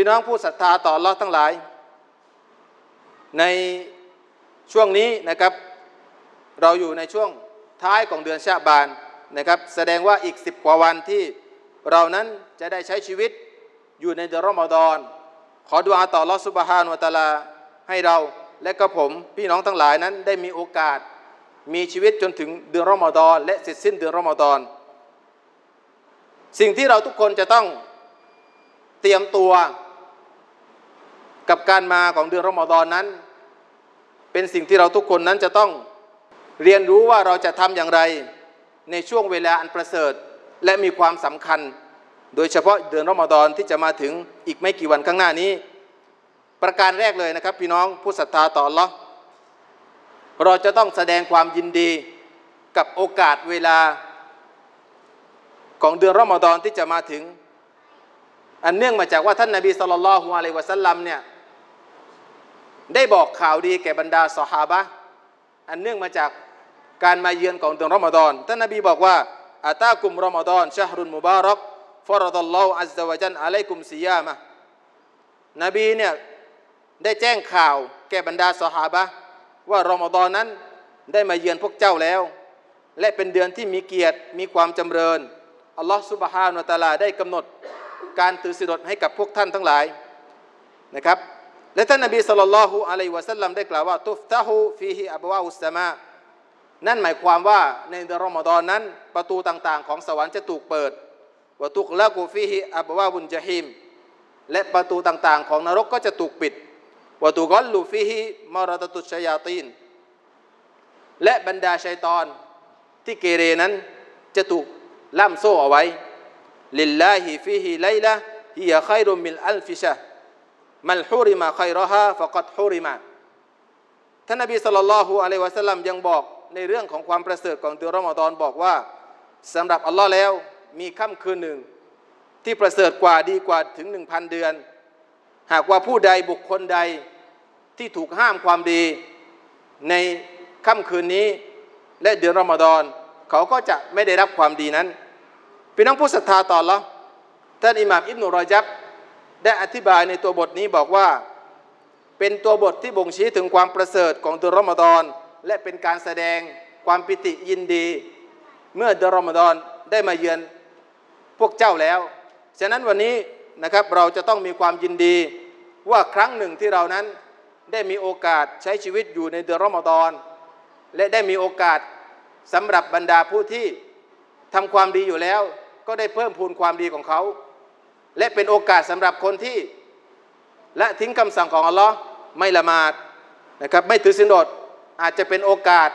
พี่น้องผู้ศรัทธาต่ออัลอฮ์ทั้งหลาย ในช่วงนี้นะครับ เราอยู่ในช่วงท้ายของเดือนชาบานนะครับ แสดงว่าอีกสิบกว่าวันที่เรานั้นจะได้ใช้ชีวิตอยู่ในเดือนรอมฎอน ขอดุอาต่ออัลอฮ์ซุบฮานุตาลาให้เราและก็ผมพี่น้องทั้งหลายนั้นได้มีโอกาสมีชีวิตจนถึงเดือนรอมฎอนและเสร็จสิ้นเดือนรอมฎอนสิ่งที่เราทุกคนจะต้องเตรียมตัว กับการมาของเดือนรอมฎอนนั้น เป็นสิ่งที่เราทุกคนนั้นจะต้องเรียนรู้ว่าเราจะทำอย่างไรในช่วงเวลาอันประเสริฐและมีความสำคัญ โดยเฉพาะเดือนรอมฎอนที่จะมาถึงอีกไม่กี่วันข้างหน้านี้ ประการแรกเลยนะครับ พี่น้องผู้ศรัทธาต่ออัลลอเราจะต้องแสดงความยินดีกับโอกาสเวลาของเดือนรอมฎอนที่จะมาถึง อันเนื่องมาจากว่าท่านนาบีสุลต่านละฮ์อะลัยวะสัลลัมเนี่ย ได้บอกข่าวดีแก่บรรดาสหาบะอันเนื่องมาจากการมาเยือนของเดือนรอมฎอนท่านนบีบอกว่าอาตากุมรอมฎอนชะฮรุนมุบารักฟรดัลลอฮุอัลลอฮฺวะจันอะลัยกุมซิยามะนบีเนี่ยได้แจ้งข่าวแก่บรรดาสหาบะว่ารอมฎอนนั้นได้มาเยือนพวกเจ้าแล้ว และเป็นเดือนที่มีเกียรติมีความจำเริญอัลลอฮฺซุบฮานุตะอาลาได้กำหนดการถือศีลอดให้กับพวกท่านทั้งหลายนะครับ และท่านนบีสุลต่านละฮุอะลัยวะสัลลัมได้กล่าวว่าตุฟตะฮูฟีฮิอับวาอุสสมานั่นหมายความว่าในเดือนรอมฎอนนั้น ประตูต่างๆ ของสวรรค์จะถูกเปิดวะตุกละกูฟีฮิอับวาบุนจาฮิมและประตูต่างๆ ของนรกก็จะถูกปิดวะตุกอลลูฟีฮิมารดตุชยาตีนและบรรดาชัยตอนที่เกเรนั้นจะถูกล่ามโซ่เอาไว้ลิลลาฮิฟีฮิไลละฮิยะไครุมมิลอัลฟิชะ มัลฮุริมาไครอฮาฟกัดฮุริมาท่านนบีสัลลัลลอฮุอะลัยวะสัลลัมยังบอกในเรื่องของความประเสริฐของเดือนรอมฎอนบอกว่าสำหรับอัลลอฮ์แล้วมีค่ำคืนหนึ่ง ที่ประเสริฐกว่าดีกว่าถึงหนึ่งพันเดือน หากว่าผู้ใดบุคคลใดที่ถูกห้ามความดี ในค่ำคืนนี้ และเดือนรอมฎอนเขาก็จะไม่ได้รับความดีนั้นพี่น้องผู้ศรัทธาต่อละท่านอิหม่ามอิบนุรอจับ ได้อธิบายในตัวบทนี้บอกว่า เป็นตัวบทที่บ่งชี้ถึงความประเสริฐของเดือนรอมฎอน และเป็นการแสดงความปิติยินดี เมื่อเดือนรอมฎอนได้มาเยือนพวกเจ้าแล้ว ฉะนั้นวันนี้นะครับเราจะต้องมีความยินดีว่าครั้งหนึ่งที่เรานั้นได้มีโอกาสใช้ชีวิตอยู่ในเดือนรอมฎอน และได้มีโอกาสสำหรับบรรดาผู้ที่ทำความดีอยู่แล้ว ก็ได้เพิ่มพูนความดีของเขา และเป็นโอกาสสำหรับคนที่ ละทิ้งคำสั่งของอัลลอฮ์ไม่ละหมาดนะครับไม่ถือศีลอดอาจจะเป็นโอกาส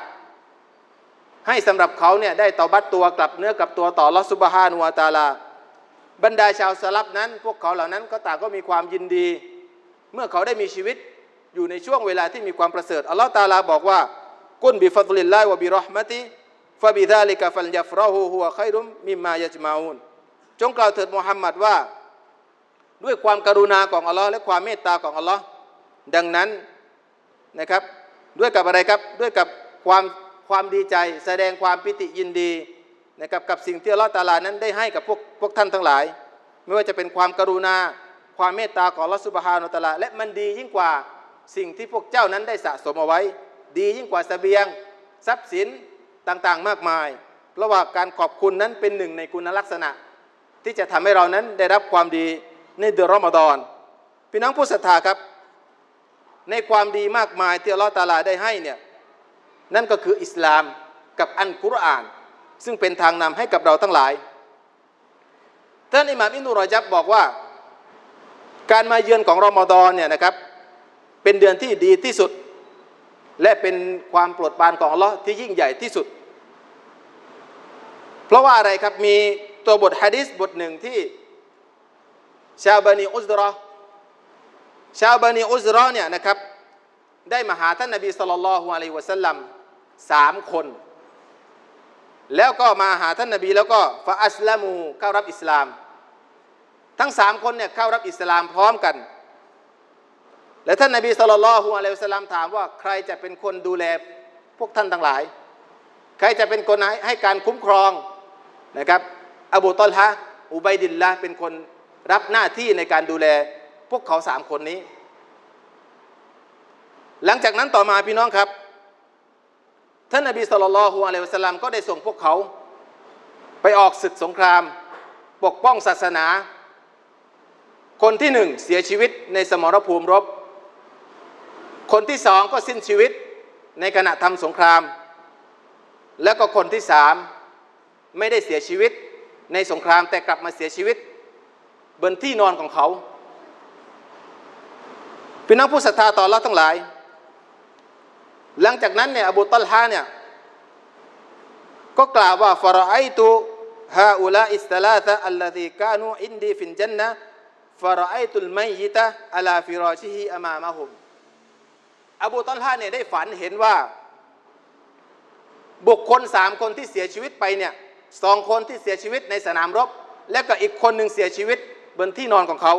ให้สำหรับเขาเนี่ยได้ต่อบัตตัวกลับเนื้อกลับตัวต่อลอสุบฮานุวาตาลา บรรดาชาวสลับนั้น พวกเขาเหล่านั้นก็ต่างก็มีความยินดี เมื่อเขาได้มีชีวิตอยู่ในช่วงเวลาที่มีความประเสริฐอัลลอฮ์ตาลาบอกว่ากุนบิฟัตลิลลาฮ์วะบิรอห์มะติฟะบิซาลิกะฟัลยัฟรอฮูฮุวะไครุมมิมมายะจมาอูนจงกล่าวเถิดมุฮัมมัดว่า ด้วยความกรุณาของอัลลอฮ์และความเมตตาของอัลลอฮ์ดังนั้นนะครับ ด้วยกับอะไรครับด้วยกับความความดีใจ แสดงความปิติยินดีนะครับกับสิ่งที่อัลลอฮ์ตาลานั้นได้ให้กับพวกพวกท่านทั้งหลาย ไม่ว่าจะเป็นความกรุณา ความเมตตาของอัลลอฮ์สุบฮานุตะลา และมันดียิ่งกว่าสิ่งที่พวกเจ้านั้นได้สะสมเอาไว้ ดียิ่งกว่าสเสบียง ทรัพย์สินต่างๆ มากมาย เพราะว่าการขอบคุณนั้นเป็นหนึ่งในคุณลักษณะ ที่จะทำให้เรานั้นได้รับความดี ในเดือนรอมฎอนพี่น้องผู้ศรัทธาครับ ในความดีมากมายที่อัลลอฮฺตาลาได้ให้เนี่ยนั่นก็คืออิสลามกับอันกุรอาน ซึ่งเป็นทางนำให้กับเราทั้งหลายท่านอิหม่ามอินุรอจับบอกว่า การมาเยือนของรอมฎอนเนี่ยนะครับเป็นเดือนที่ดีที่สุด และเป็นความโปรดปรานของอัลลอฮ์ที่ยิ่งใหญ่ที่สุด เพราะว่าอะไรครับมีตัวบทฮะดิษบทหนึ่งที่ ชาบานีอุซรอชาบานีอุซรอเนี่ยนะครับ ได้มาหาท่านนบีสุลต่านละฮ์อะลัยวะสัลลัมสามคน แล้วก็มาหาท่านนบีแล้วก็ฟาอัสลามูเข้ารับอิสลาม ทั้งสามคนเนี่ยเข้ารับอิสลามพร้อมกัน และท่านนบีสุลต่านละฮ์อะลัยวะสัลลัมถามว่าใครจะเป็นคนดูแลพวกท่านทั้งหลาย ใครจะเป็นคนให้ให้การคุ้มครองนะครับ อบูตอลฮะอุบัยดินละเป็นคน รับหน้าที่ในการดูแลพวกเขาสามคนนี้ หลังจากนั้นต่อมาพี่น้องครับ ท่านนบีสุลต่านละฮ์อะลัยวะสัลลัมก็ได้ส่งพวกเขา ไปออกศึกสงคราม ปกป้องศาสนา คนที่หนึ่งเสียชีวิตในสมรภูมิรบ คนที่สองก็สิ้นชีวิตในขณะทำสงคราม แล้วก็คนที่สามไม่ได้เสียชีวิตในสงครามแต่กลับมาเสียชีวิต บนที่นอนของเขาพี่น้องผู้ศรัทธาต่อเราทั้งหลาย หลังจากนั้นเนี่ยอบูตัลฮาเนี่ยก็กล่าวว่าฟารไอตุฮาอุลาอิสตลาตะอัลลซีกานูอินดีฟินจันนะฟารไอตุลไมยิตะอัลาฟิรอชิฮิอามามะฮุมอบูตัลฮาเนี่ยได้ฝันเห็นว่า บุคคลสามคนที่เสียชีวิตไปเนี่ยสองคนที่เสียชีวิตในสนามรบ และก็อีกคนหนึ่งเสียชีวิต บนที่นอนของเขา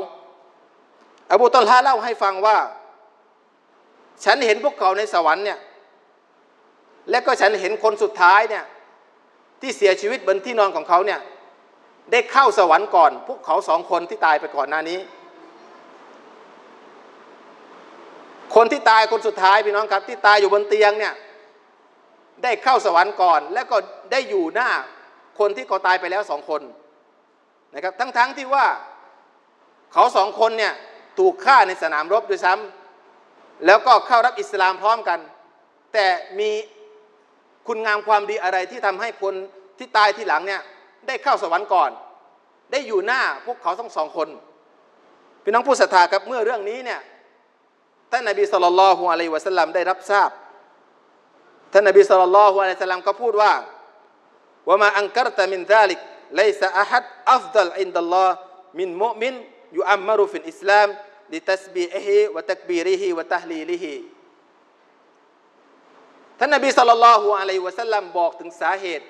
อบูตัลฮาเล่าให้ฟังว่า ฉันเห็นพวกเขาในสวรรค์เนี่ย และก็ฉันเห็นคนสุดท้ายเนี่ยที่เสียชีวิตบนที่นอนของเขาเนี่ย ได้เข้าสวรรค์ก่อน พวกเขาสองคนที่ตายไปก่อนหน้านี้ คนที่ตายคนสุดท้ายพี่น้องครับ ที่ตายอยู่บนเตียงเนี่ยได้เข้าสวรรค์ก่อน และก็ได้อยู่หน้าคนที่เขาตายไปแล้วสองคนนะครับ ทั้งๆทที่ว่า เขาสองคนเนี่ยถูกฆ่าในสนามรบด้วยซ้ำแล้วก็เข้ารับอิสลามพร้อมกัน แต่มีคุณงามความดีอะไรที่ทำให้คนที่ตายที่หลังเนี่ยได้เข้าสวรรค์ก่อน ได้อยู่หน้าพวกเขาทั้งสองคนพี่น้องผู้ศรัทธาครับเมื่อเรื่องนี้เนี่ยท่านนบีสุลต่านละฮ์อะลัยวะสัลลัมได้รับทราบท่านนบีสุลต่านละฮ์อะลัยวะสัลลัมก็พูดว่าว่ามาอังกัรตะมินซาลิกไลซะอะฮัดอัฟดัลอินดัลลอฮ์มินมุมิน ยุอัมมรุฟินอิสลามลิตัสบีอิฮิวะตักบีริฮิวะตะฮลีลิฮิท่านนบีสุลต่านละฮ์อะลัยฮิวะสัลลัมบอกถึงสาเหตุ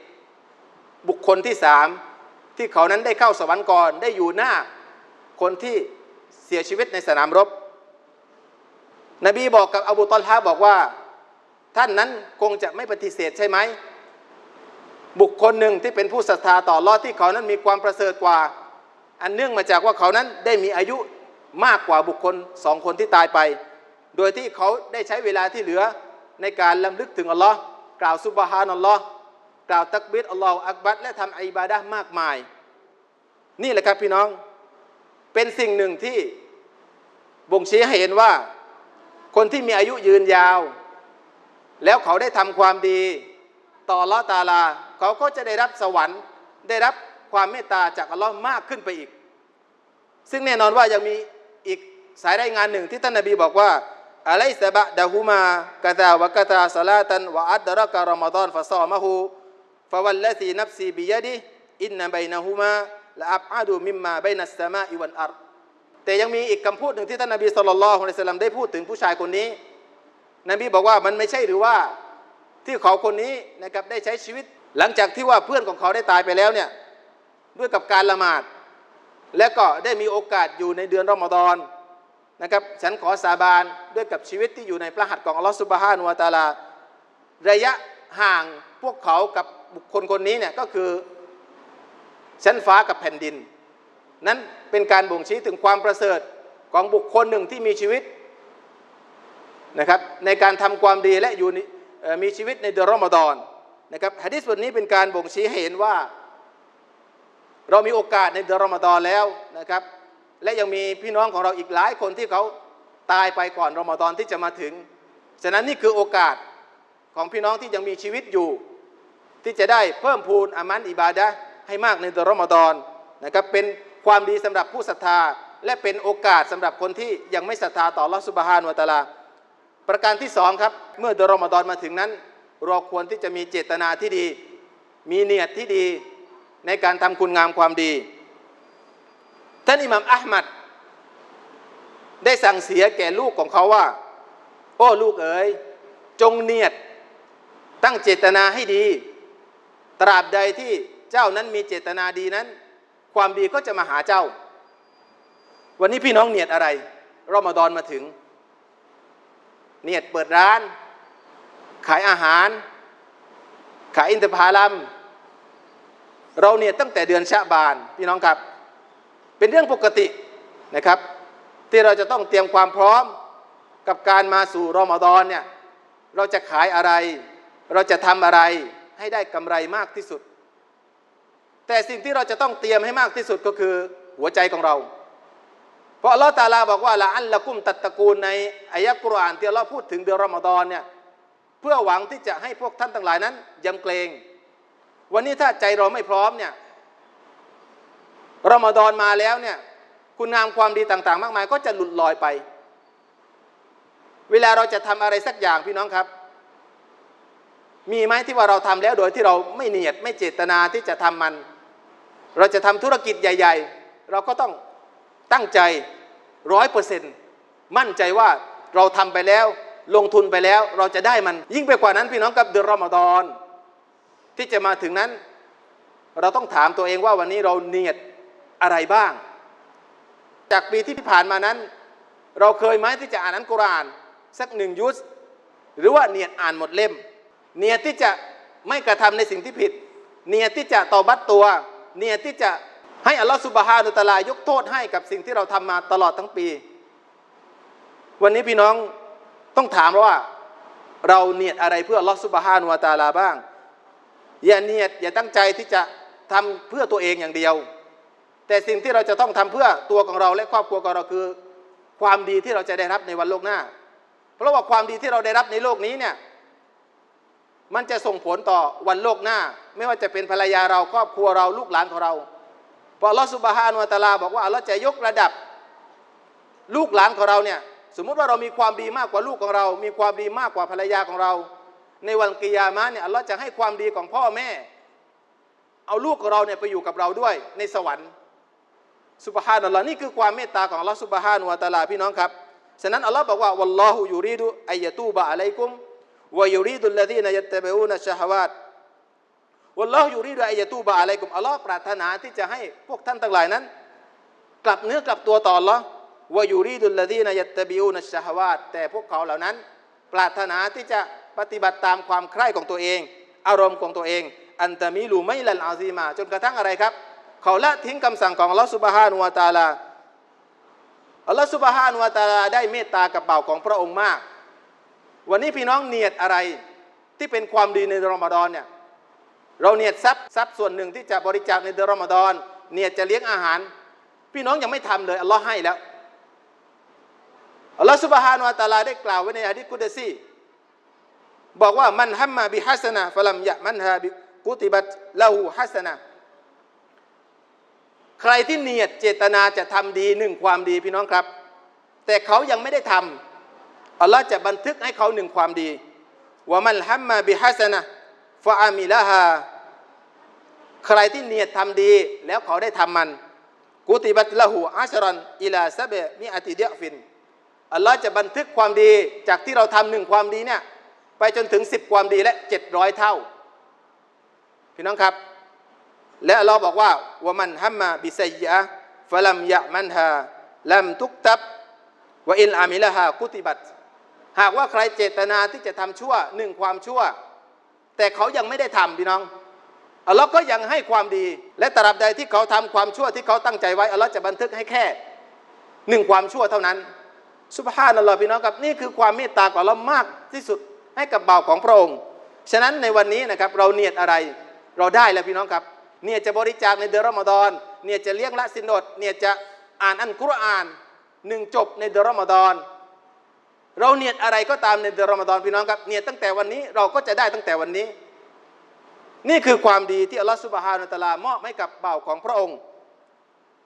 บุคคลที่สามที่เขานั้นได้เข้าสวรรค์ก่อนได้อยู่หน้า คนที่เสียชีวิตในสนามรบ นบีบอกกับอบูตอลฮาบอกว่า ท่านนั้นคงจะไม่ปฏิเสธใช่ไหม บุคคลหนึ่งที่เป็นผู้ศรัทธาต่อรอดที่เขานั้นมีความประเสริฐกว่า อันเนื่องมาจากว่าเขานั้นได้มีอายุมากกว่าบุคคลสองคนที่ตายไป โดยที่เขาได้ใช้เวลาที่เหลือในการลำลึกถึงอัลลอฮ์กล่าวซุบฮานัลลอฮ์กล่าวตักบิดอัลลอฮ์อักบัดและทำอิบาดะมากมาย นี่แหละครับพี่น้อง เป็นสิ่งหนึ่งที่บ่งชี้ให้เห็นว่า คนที่มีอายุยืนยาว แล้วเขาได้ทำความดี ต่อลลอฮ์ตาลา เขาก็จะได้รับสวรรค์ได้รับความเมตตาจากอัลลอฮ์มากขึ้นไปอีก ซึ่งแน่นอนว่ายังมีอีกสายรายงานหนึ่งที่ท่านนบีบอกว่าอะไลซะบะดะฮูมากะตาวะกะตาสลาตันวะอัดดะรกะรอมฎอนฟะซอมะฮูฟะวัลลซีนัฟซีบิยะดิอินนบัยนะฮูมาละอับอาดูมิมมาบัยนัสสมาอิวัลอัรแต่ยังมีอีกคำพูดหนึ่งที่ท่านนบีสุลต่านละฮ์อะลัยฮิสสลามได้พูดถึงผู้ชายคนนี้ นบีบอกว่ามันไม่ใช่หรือว่าที่เขาคนนี้นะครับได้ใช้ชีวิต หลังจากที่ว่าเพื่อนของเขาได้ตายไปแล้วเนี่ยด้วยกับการละหมาด และก็ได้มีโอกาสอยู่ในเดือนรอมฎอนนะครับฉันขอสาบานด้วยกับชีวิตที่อยู่ในพระหัตถ์ของอัลลอฮฺสุบฮานุวาตาลา ระยะห่างพวกเขากับบุคคลคนนี้เนี่ยก็คือชั้นฟ้ากับแผ่นดิน นั้นเป็นการบ่งชี้ถึงความประเสริฐของบุคคลหนึ่งที่มีชีวิตนะครับในการทำความดีและอยู่มีชีวิตในเดือนรอมฎอนนะครับฮะดิษบทนี้เป็นการบ่งชี้ให้เห็นว่า เรามีโอกาสในเดือนรอมฎอนแล้วนะครับ และยังมีพี่น้องของเราอีกหลายคนที่เขาตายไปก่อนรอมฎอนที่จะมาถึง ฉะนั้นนี่คือโอกาสของพี่น้องที่ยังมีชีวิตอยู่ ที่จะได้เพิ่มพูนอามันอิบาดะให้มากในเดือนรอมฎอนนะครับเป็นความดีสำหรับผู้ศรัทธา และเป็นโอกาสสำหรับคนที่ยังไม่ศรัทธาต่อลอสุบฮานวะตะลา ประการที่สองครับ เมื่อเดือนรอมฎอนมาถึงนั้น เราควรที่จะมีเจตนาที่ดี มีเนียดที่ดี ในการทำคุณงามความดี ท่านอิหมัมอัลมัดได้สั่งเสียแก่ลูกของเขาว่า โอ้ลูกเอ๋ยจงเนียดตั้งเจตนาให้ดี ตราบใดที่เจ้านั้นมีเจตนาดีนั้น ความดีก็จะมาหาเจ้า วันนี้พี่น้องเนียดอะไรรอมฎอนมาถึง เนียดเปิดร้าน ขายอาหาร ขายอินทผลัม เราเนี่ยตั้งแต่เดือนชะบานพี่น้องครับ เป็นเรื่องปกตินะครับ ที่เราจะต้องเตรียมความพร้อมกับการมาสู่รอมฎอนเนี่ยเราจะขายอะไร เราจะทำอะไรให้ได้กำไรมากที่สุด แต่สิ่งที่เราจะต้องเตรียมให้มากที่สุดก็คือหัวใจของเรา เพราะอัลลอฮฺตาลาบอกว่าละอัลละกุมตัตตะกูลในอายะกุรอานที่อัลลอฮ์พูดถึงเดือนรอมฎอนเนี่ยเพื่อหวังที่จะให้พวกท่านทั้งหลายนั้นยำเกรง วันนี้ถ้าใจเราไม่พร้อมเนี่ยรอมฎอนมาแล้วเนี่ย คุณงามความดีต่าง ๆ มากมาย ก็จะหลุดลอยไป เวลาเราจะทำอะไรสักอย่างพี่น้องครับ มีไหมที่ว่าเราทำแล้วโดยที่เราไม่เนียดไม่เจตนาที่จะทำมัน เราจะทำธุรกิจใหญ่ ๆ เราก็ต้องตั้งใจร้อยเปอร์เซ็นต์มั่นใจว่าเราทำไปแล้ว ลงทุนไปแล้ว เราจะได้มันยิ่งไปกว่านั้นพี่น้องกับเดือนรอมฎอน ที่จะมาถึงนั้น เราต้องถามตัวเองว่าวันนี้เราเนียดอะไรบ้าง จากปีที่ผ่านมานั้น เราเคยไหมที่จะอ่านอันกุรอาน สักหนึ่งยุสหรือว่าเนียดอ่านหมดเล่ม เนียดที่จะไม่กระทำในสิ่งที่ผิด เนียดที่จะตอบัตตัว เนียดที่จะให้อัลลอฮฺสุบฮานุตะลายกโทษให้กับสิ่งที่เราทำมาตลอดทั้งปี วันนี้พี่น้องต้องถามว่า เราเนียดอะไรเพื่ออัลลอฮฺสุบฮานุวะตาลาบ้าง อย่าเนียดอย่าตั้งใจที่จะทำเพื่อตัวเองอย่างเดียว แต่สิ่งที่เราจะต้องทำเพื่อตัวของเราและครอบครัวของเราคือ ความดีที่เราจะได้รับในวันโลกหน้า เพราะว่าความดีที่เราได้รับในโลกนี้เนี่ยมันจะส่งผลต่อวันโลกหน้า ไม่ว่าจะเป็นภรรยาเราครอบครัวเราลูกหลานของเราเพราะอัลลอฮฺสุบฮานุตาลาบอกว่าอัลลอฮ์จะยกระดับลูกหลานของเราเนี่ยสมมุติว่าเรามีความดีมากกว่าลูกของเรา มีความดีมากกว่าภรรยาของเรา ในวันกิยามะเนี่ยอัลลอฮ์จะให้ความดีของพ่อแม่ เอาลูกของเราเนี่ยไปอยู่กับเราด้วยในสวรรค์สุบฮานัลลอฮ์นี่คือความเมตตาของอัลลอฮ์สุบฮานุวะตะอาลาพี่น้องครับฉะนั้นอัลลอฮ์บอกว่าวัลลอฮุยูรีดุอัยตูบะอะลัยกุมวะยูรีดุลลดีนยัตตะบิอูนะชะฮวาตวัลลอฮุยูรีดุอัยตูบะอะลัยกุมอัลลอฮ์ปรารถนาที่จะให้พวกท่านทั้งหลายนั้น กลับเนื้อกลับตัวต่ออัลลอฮ์วะยูรีดุลลดีนยัตตะบิอูนะชะฮวาตแต่พวกเขาเหล่านั้น ปรารถนาที่จะ ปฏิบัติตามความใคร่ของตัวเอง อารมณ์ของตัวเอง อันตะมีลูไม่ลันอาซีมา จนกระทั่งอะไรครับ เขาละทิ้งคำสั่งของอัลลอฮฺสุบฮานุวะตาลาอัลลอฮฺสุบฮานุวะตาลาได้เมตตากับเบ่าของพระองค์มาก วันนี้พี่น้องเนียดอะไรที่เป็นความดีในเดือนรอมฎอนเนี่ยเราเนียดทรัพย์ทรัพย์ส่วนหนึ่งที่จะบริจาคในเดือนรอมฎอนเนียดจะเลี้ยงอาหาร พี่น้องยังไม่ทำเลยอัลลอฮ์ให้แล้วอัลลอฮฺสุบฮานุวะตาลาได้กล่าวไว้ในฮะดิษกุดซี บอกว่ามันฮัมมาบิฮัสนะฟลัมยะมันฮาบิกุติบัตละหูฮัสนะใครที่เนียดเจตนาจะทำดีหนึ่งความดีพี่น้องครับ แต่เขายังไม่ได้ทำอัลลอฮ์จะบันทึกให้เขาหนึ่งความดีว่ามันฮัมมาบิฮัสนะฟะอามิละฮาใครที่เนียดทำดีแล้วเขาได้ทำมัน กุติบัตละหูอัชรันอิลาซะเบมิอติเดียฟินอัลลอฮ์จะบันทึกความดีจากที่เราทำหนึ่งความดีเนี่ย ไปจนถึงสิบความดีและเจ็ดร้อยเท่า พี่น้องครับ และเราบอกว่าวมันฮัมมาบิซัยยะฟลัมยะมันฮาลัมตุกตับวะอินอามิละฮากุติบัตหากว่าใครเจตนาที่จะทำชั่วหนึ่งความชั่ว แต่เขายังไม่ได้ทำพี่น้องอัลลอฮ์ก็ยังให้ความดี และตราบใดที่เขาทำความชั่วที่เขาตั้งใจไว้อัลลอฮ์จะบันทึกให้แค่หนึ่งความชั่วเท่านั้น สุบฮานัลลอฮ์พี่น้องครับนี่คือความเมตตาของเรามากที่สุด ให้กับบ่าวของพระองค์ ฉะนั้นในวันนี้นะครับเราเนียดอะไรเราได้แล้วพี่น้องครับ เนี่ยจะบริจาคในเดือนรอมฎอน เนี่ยจะเลี้ยงละสินอด เนี่ยจะอ่านอันกุรอานหนึ่งจบในเดือนรอมฎอนเราเนียดอะไรก็ตามในเดือนรอมฎอนพี่น้องครับ เนียดตั้งแต่วันนี้เราก็จะได้ตั้งแต่วันนี้ นี่คือความดีที่อัลลอฮฺสุบฮานุตะลามอบให้กับบ่าวของพระองค์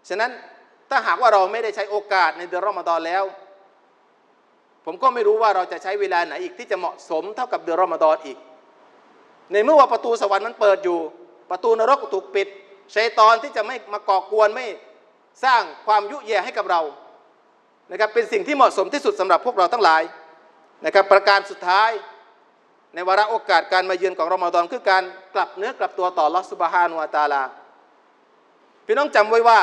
ฉะนั้นถ้าหากว่าเราไม่ได้ใช้โอกาสในเดือนรอมฎอนแล้ว ผมก็ไม่รู้ว่าเราจะใช้เวลาไหนอีกที่จะเหมาะสมเท่ากับเดือนรอมฎอนอีก ในเมื่อว่าประตูสวรรค์มันเปิดอยู่ ประตูนรกถูกปิดชัยตอนที่จะไม่มาก่อกวนไม่สร้างความยุแย่ให้กับเรานะครับเป็นสิ่งที่เหมาะสมที่สุดสำหรับพวกเราทั้งหลายนะครับประการสุดท้ายในวาระโอกาสการมาเยือนของรอมฎอนคือการกลับเนื้อกลับตัวต่อลอสุบฮานุวาตาลา พี่น้องจำไว้ว่า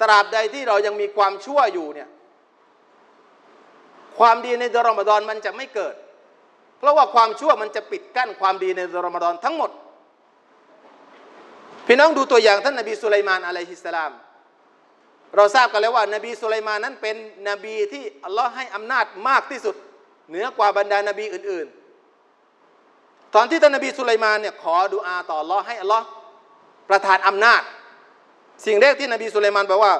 ตราบใดที่เรายังมีความชั่วอยู่เนี่ย ความดีในเดือนรอมฎอนมันจะไม่เกิด เพราะว่าความชั่วมันจะปิดกั้นความดีในเดือนรอมฎอนทั้งหมด พี่น้องดูตัวอย่างท่านนบีสุไลมานอะลัยฮิสสลาม เราทราบกันแล้วว่านบีสุไลมานนั้นเป็นนบีที่อัลลอฮ์ให้อำนาจมากที่สุด เหนือกว่าบรรดานบีอื่น ๆ ตอนที่ท่านนบีสุไลมานเนี่ยขอดุอาต่ออัลลอฮ์ให้อัลลอฮ์ประทานอำนาจ สิ่งแรกที่นบีสุไลมานบอกว่า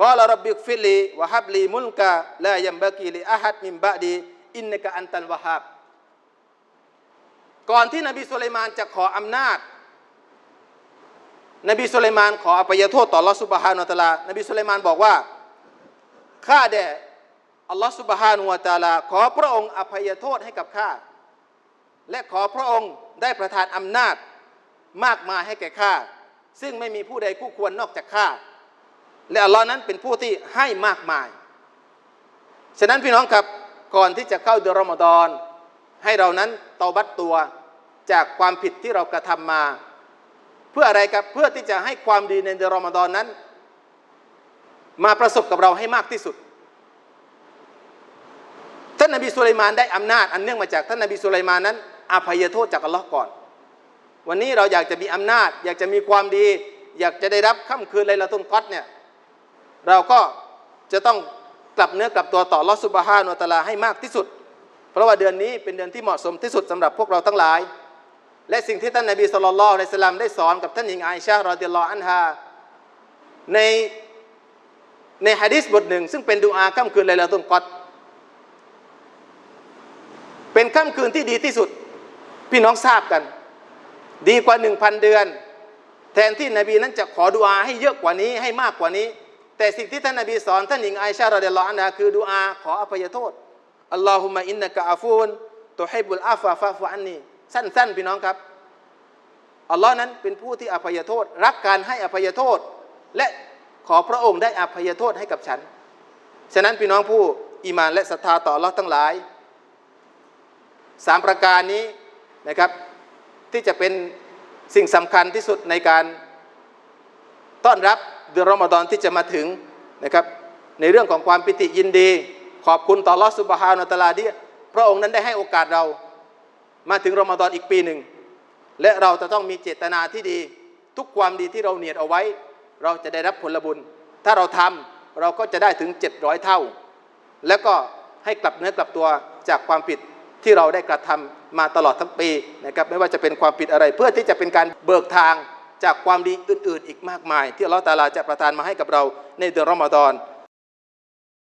กอลรับบิกฟิลีวะฮับลีมุลกะลายัมบะกีลิอาฮัดมิมบะดีอินนกะอันตันวะฮับก่อนที่นบีสุไลมานจะขออำนาจ นบีสุไลมานขออภัยโทษต่ออัลลอฮฺสุบฮานุตะลานบีสุไลมานบอกว่าข้าแด่อัลลอฮฺสุบฮานุวะตาลา ขอพระองค์อภัยโทษให้กับข้า และขอพระองค์ได้ประทานอำนาจมากมายให้แก่ข้า ซึ่งไม่มีผู้ใดคู่ควรนอกจากข้า และอัลลอฮ์นั้นเป็นผู้ที่ให้มากมาย ฉะนั้นพี่น้องครับก่อนที่จะเข้าเดือนรอมฎอนให้เรานั้นเตาบัตตัวจากความผิดที่เรากระทำมา เพื่ออะไรครับเพื่อที่จะให้ความดีในเดือนรอมฎอนนั้น มาประสบกับเราให้มากที่สุด ท่านนบีสุลัยมานได้อำนาจ อันเนื่องมาจากท่านนบีสุลัยมานนั้นอภัยโทษจากอัลลอฮ์ก่อน วันนี้เราอยากจะมีอำนาจ อยากจะมีความดี อยากจะได้รับค่ำคืนไลลาตุนกอดเนี่ย เราก็จะต้องกลับเนื้อกลับตัวต่อลอสุบฮานุตลาให้มากที่สุด เพราะว่าเดือนนี้เป็นเดือนที่เหมาะสมที่สุดสำหรับพวกเราทั้งหลาย และสิ่งที่ท่านนบีสุลต่านละในสลามได้สอนกับท่านหญิงไอชารอดิลลออันฮาในในฮะดิษบทหนึ่ง ซึ่งเป็นดุอาค่ำคืนไลลาตุนกอดเป็นค่ำคืนที่ดีที่สุด พี่น้องทราบกัน ดีกว่าหนึ่งพันเดือน แทนที่นบีนั้นจะขอดุอาให้เยอะกว่านี้ให้มากกว่านี้ แต่สิ่งที่ท่านนบีสอนท่านหญิงไอชารอเดลอฮ์อันฮาคือดุอาขออภัยโทษอัลลอฮุมะอินนะกะอาฟูนตุฮิบุลอาฟาฟาฟุอันนีสั้นๆพี่น้องครับอัลลอฮ์นั้นเป็นผู้ที่อภัยโทษ รักการให้อภัยโทษ และขอพระองค์ได้อภัยโทษให้กับฉัน ฉะนั้นพี่น้องผู้อีมานและศรัทธาต่ออัลลอฮ์ทั้งหลายสามประการนี้นะครับ ที่จะเป็นสิ่งสำคัญที่สุดในการต้อนรับ เดือนรอมฎอนที่จะมาถึงนะครับในเรื่องของความปิติยินดี ขอบคุณต่อลอสุบฮานุตลาที่พระองค์นั้นได้ให้โอกาสเรามาถึงรอมฎอนอีกปีหนึ่ง และเราจะต้องมีเจตนาที่ดี ทุกความดีที่เราเนียดเอาไว้ เราจะได้รับผลบุญ ถ้าเราทำเราก็จะได้ถึง 700 เท่า แล้วก็ให้กลับเนื้อกลับตัวจากความผิดที่เราได้กระทำมาตลอดทั้งปีนะครับไม่ว่าจะเป็นความผิดอะไร เพื่อที่จะเป็นการเบิกทาง จากความดีอื่นๆอีกมากมาย ที่อัลลอฮฺตาลาจะประทานมาให้กับเราในเดือนรอมฎอน